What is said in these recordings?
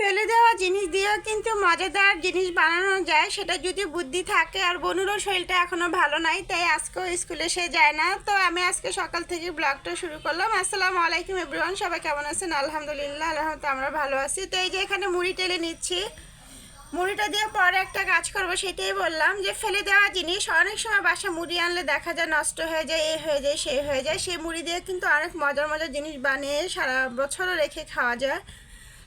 ফেলে দেওয়া জিনিস দিয়েও কিন্তু মজাদার জিনিস বানানো যায়, সেটা যদি বুদ্ধি থাকে আর বনুরও শরীরটা এখনও ভালো নাই, তাই আজকেও স্কুলে সে যায় না। তো আমি আজকে সকাল থেকে ব্লগটা শুরু করলাম। আসসালামু আলাইকুম এভরিওয়ান সবাই কেমন আছেন? আলহামদুলিল্লাহ আলহামদুলিল্লাহ আমরা ভালো আছি। তো এই যে এখানে মুড়ি টেলে নিচ্ছি। মুড়িটা দিয়ে পরে একটা কাজ করব, সেটাই বললাম যে ফেলে দেওয়া জিনিস, অনেক সময় বাসা মুড়ি আনলে দেখা যায় নষ্ট হয়ে যায়, এ হয়ে যায়, সে হয়ে যায়। সেই মুড়ি দিয়ে কিন্তু অনেক মজার মজার জিনিস বানিয়ে সারা বছরও রেখে খাওয়া যায়।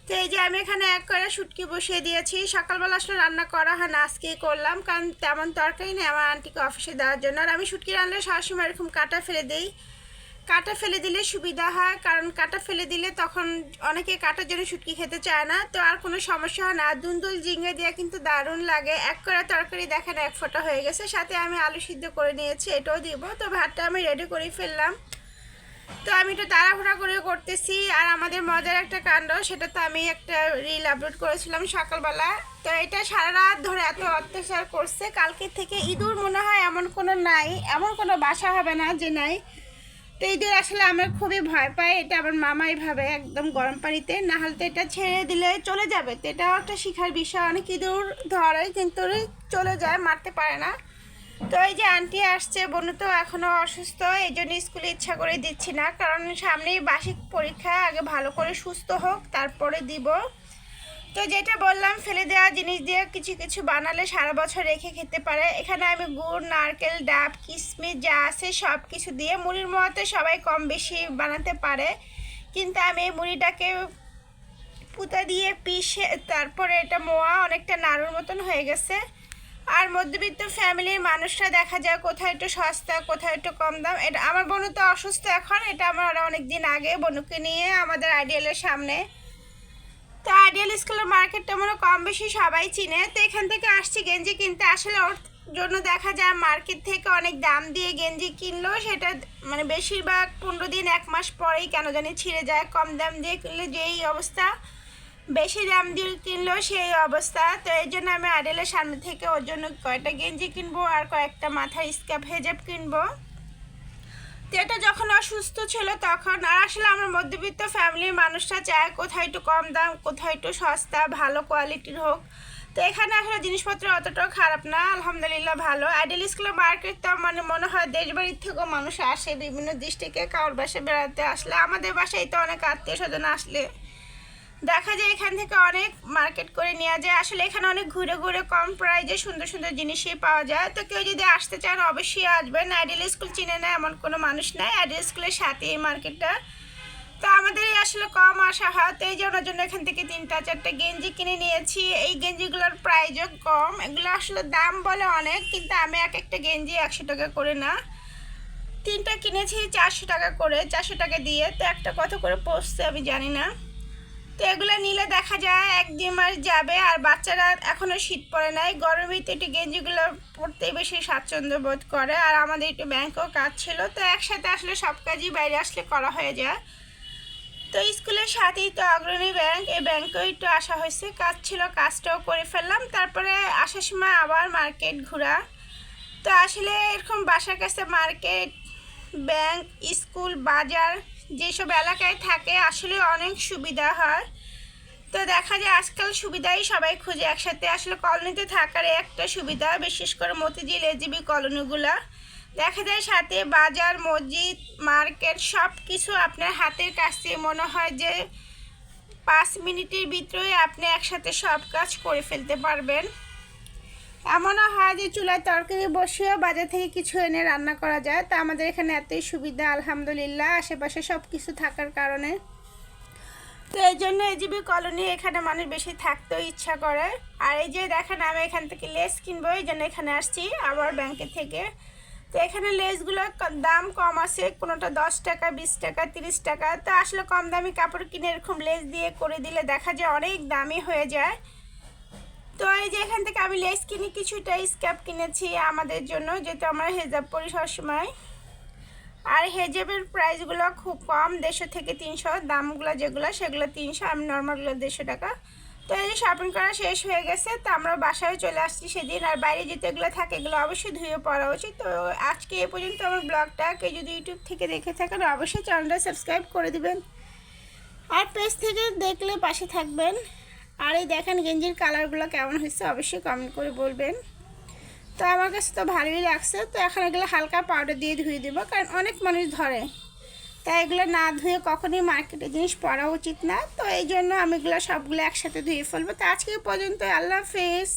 তো এই যে আমি এখানে এক করে শুটকি বসিয়ে দিয়েছি। সকালবেলা আসলে রান্না করা হয় না, আজকেই করলাম, কারণ তেমন তরকারি নেই আমার আন্টিকে অফিসে দেওয়ার জন্য। আর আমি শুটকি রান্নালে সবসময় এরকম কাটা ফেলে দিই। কাটা ফেলে দিলে সুবিধা হয়, কারণ কাটা ফেলে দিলে তখন অনেকে কাটার জন্য শুটকি খেতে চায় না। তো আর কোনো সমস্যা হয় না। দুন্দুল ঝিঙে দেওয়া কিন্তু দারুণ লাগে। এক করে তরকারি দেখেন এক ফোঁটা হয়ে গেছে। সাথে আমি আলু সিদ্ধ করে নিয়েছি, এটাও দিব। তো ভাতটা আমি রেডি করে ফেললাম। তো আমি একটু তাড়াহুড়া করে করতেছি, আর আমাদের মজার একটা কাণ্ড, সেটা তো আমি একটা রিল আপলোড করেছিলাম সকালবেলা। তো এটা সারা রাত ধরে এত অত্যাচার করছে, কালকে থেকে ইঁদুর মনে হয় এমন কোনো নাই, এমন কোনো বাসা হবে না যে নাই। তো ইঁদুর আসলে আমার খুবই ভয় পাই, এটা আমার মামাই ভাবে একদম গরম পানিতে, না হলে তো এটা ছেড়ে দিলে চলে যাবে। তো এটাও একটা শিখার বিষয়, অনেক ইঁদুর ধরে কিন্তু চলে যায়, মারতে পারে না। তো এই যে আন্টি আসছে, বোন তো এখনও অসুস্থ এই জন্য স্কুলে ইচ্ছা করে দিচ্ছি না, কারণ সামনেই বার্ষিক পরীক্ষা, আগে ভালো করে সুস্থ হোক, তারপরে দিব। তো যেটা বললাম, ফেলে দেওয়া জিনিস দিয়ে কিছু কিছু বানালে সারা বছর রেখে খেতে পারে। এখানে আমি গুড়, নারকেল, ডাব, কিশমিশ যা আছে সব কিছু দিয়ে মুড়ির মতো সবাই কম বেশি বানাতে পারে। কিন্তু আমি এই মুড়িটাকে পুঁতা দিয়ে পিষে, তারপরে এটা মোয়া অনেকটা নাড়ুর মতন হয়ে গেছে। আর মধ্যবিত্ত ফ্যামিলির মানুষরা দেখা যায় কোথায় একটু সস্তা কোথায় একটু কম দাম। এটা আমার বোনু তো অসুস্থ এখন, এটা আমার অনেক দিন আগে বনুকে নিয়ে আমাদের আইডিয়ালের সামনে। তো আইডিয়াল স্কুলের মার্কেটটা মনে কম বেশি সবাই চিনে। তো এখান থেকে আসছি গেঞ্জি কিনতে। আসলে ওর জন্য দেখা যায় মার্কেট থেকে অনেক দাম দিয়ে গেঞ্জি কিনলো। সেটা মানে বেশিরভাগ পনেরো দিন, এক মাস পরেই কেন জানি ছিঁড়ে যায়। কম দাম দিয়ে কিনলে যেই অবস্থা। বেশি দাম দিয়ে কিনলেও সেই অবস্থা। তো এই জন্য আমি আইডেলের সামনে থেকে ওর জন্য কয়েকটা গেঞ্জি কিনবো আর কয়েকটা মাথার স্কাপ হেজাব কিনবো। তো এটা যখন অসুস্থ ছিল তখন, আর আসলে আমার মধ্যবিত্ত ফ্যামিলির মানুষরা চায় কোথায় একটু কম দাম, কোথায় একটু সস্তা, ভালো কোয়ালিটির হোক। তো এখানে আসলে জিনিসপত্র অতটাও খারাপ না, আলহামদুলিল্লাহ ভালো। আইডেল স্কুলের মার্কেট তো মানে মনে হয় দেশ বাড়ির থেকেও মানুষ আসে, বিভিন্ন ডিস্ট্রিক্টে কারোর বাসায় বেড়াতে আসলে। আমাদের বাসায় তো অনেক আত্মীয় স্বজন আসলে। দেখা যায় এখান থেকে অনেক মার্কেট করে নেওয়া যায়। আসলে এখানে অনেক ঘুরে ঘুরে কম প্রাইজে সুন্দর সুন্দর জিনিসই পাওয়া যায়। তো কেউ যদি আসতে চান, অবশ্যই আসবেন। আইডিয়াল স্কুল চিনে না এমন কোনো মানুষ নাই। আইডিয়াল স্কুলের সাথে এই মার্কেটটা। তো আমাদের আসলে কম আসা হয়। তো এই যে জন্য জন্য এখান থেকে তিনটা, চারটা গেঞ্জি কিনে নিয়েছি। এই গেঞ্জিগুলোর প্রাইজও কম। এগুলো আসলে দাম বলে অনেক, কিন্তু আমি এক একটা গেঞ্জি একশো টাকা করে না। তিনটা কিনেছি চারশো টাকা করে, চারশো টাকা দিয়ে। তো একটা কত করে পড়ছে আমি জানি না। তো এগুলো নিলে দেখা যায় এক দুই মাস যাবে আর বাচ্চারা এখনও শীত পড়ে নাই। গরমে তো একটু গেঞ্জিগুলো পরতেই বেশি স্বাচ্ছন্দ্য বোধ করে আর আমাদের একটু ব্যাংকেও কাজ ছিল, তো একসাথে আসলে সব কাজই বাইরে আসলে করা হয়ে যায়। তো স্কুলের সাথেই তো অগ্রণী ব্যাংক, এই ব্যাংকেও একটু আসা হয়েছে, কাজ ছিল, কাজটাও করে ফেললাম। তারপরে আসার সময় আবার মার্কেট ঘোরা। তো আসলে এরকম বাসার কাছে মার্কেট, ব্যাংক, স্কুল, বাজার যেসব এলাকায় থাকে, আসলে অনেক সুবিধা হয়। তো দেখা যায় আজকাল সুবিধাই সবাই খুঁজে একসাথে। আসলে কলোনিতে থাকার একটা সুবিধা, বিশেষ করে মতিঝিল এজিবি কলোনিগুলা। দেখা যায় সাথে বাজার, মসজিদ, মার্কেট সব কিছু আপনার হাতের কাছে। মনে হয় যে পাঁচ মিনিটের ভিতরে আপনি একসাথে সব কাজ করে ফেলতে পারবেন। এমনও হয় যে চুলায় তরকারি বসিয়েও বাজার থেকে কিছু এনে রান্না করা যায়। তা আমাদের এখানে এতই সুবিধা, আলহামদুলিল্লাহ। আশেপাশে সব কিছু থাকার কারণে। তো এই জন্য এজিবি কলোনি এখানে মানুষ বেশি থাকতেও ইচ্ছা করে। আর এই যে দেখেন, আমি এখান থেকে লেস কিনবো, এই জন্য এখানে আসছি আবার ব্যাংকের থেকে। তো এখানে লেসগুলোর ক- দাম কম আছে, কোনোটা দশ টাকা, বিশ টাকা, তিরিশ টাকা। তো আসলে কম দামি কাপড় কিনে এরকম লেস দিয়ে করে দিলে দেখা যায় অনেক দামি হয়ে যায়। তো এই যে এখান থেকে আমি লেস কিনি কিছুটা স্ক্যাপ কিনেছি আমাদের জন্য যেহেতু আমরা হেজাব পরি সবসময়। আর হেজাবের প্রাইসগুলো খুব কম, দেড়শো থেকে তিনশো। দামগুলো যেগুলো, সেগুলো তিনশো, আমি নর্মালগুলো দেড়শো টাকা। তো এই যে শপিং করা শেষ হয়ে গেছে, তো আমরা বাসায় চলে আসছি সেদিন। আর বাইরে যেতে এগুলো থাকে, এগুলো অবশ্যই ধুয়ে পড়া উচিত। তো আজকে এ পর্যন্ত আমার ব্লগটা। কেউ যদি ইউটিউব থেকে দেখে থাকেন, অবশ্যই চ্যানেলটা সাবস্ক্রাইব করে দিবেন। আর পেজ থেকে দেখলে পাশে থাকবেন। আর এই দেখেন গেঞ্জির কালারগুলো কেমন হয়েছে অবশ্যই কমেন্ট করে বলবেন। তো আমার কাছে তো ভালোই লাগছে। তো এখন এগুলো হালকা পাউডার দিয়ে ধুয়ে দেবো, কারণ অনেক মানুষ ধরে। তাই এগুলো না ধুয়ে কখনোই মার্কেটে জিনিস পরা উচিত না। তো এই জন্য আমি এগুলো সবগুলো একসাথে ধুয়ে ফেলব। তো আজকে পর্যন্ত আল্লাহ হাফেজ।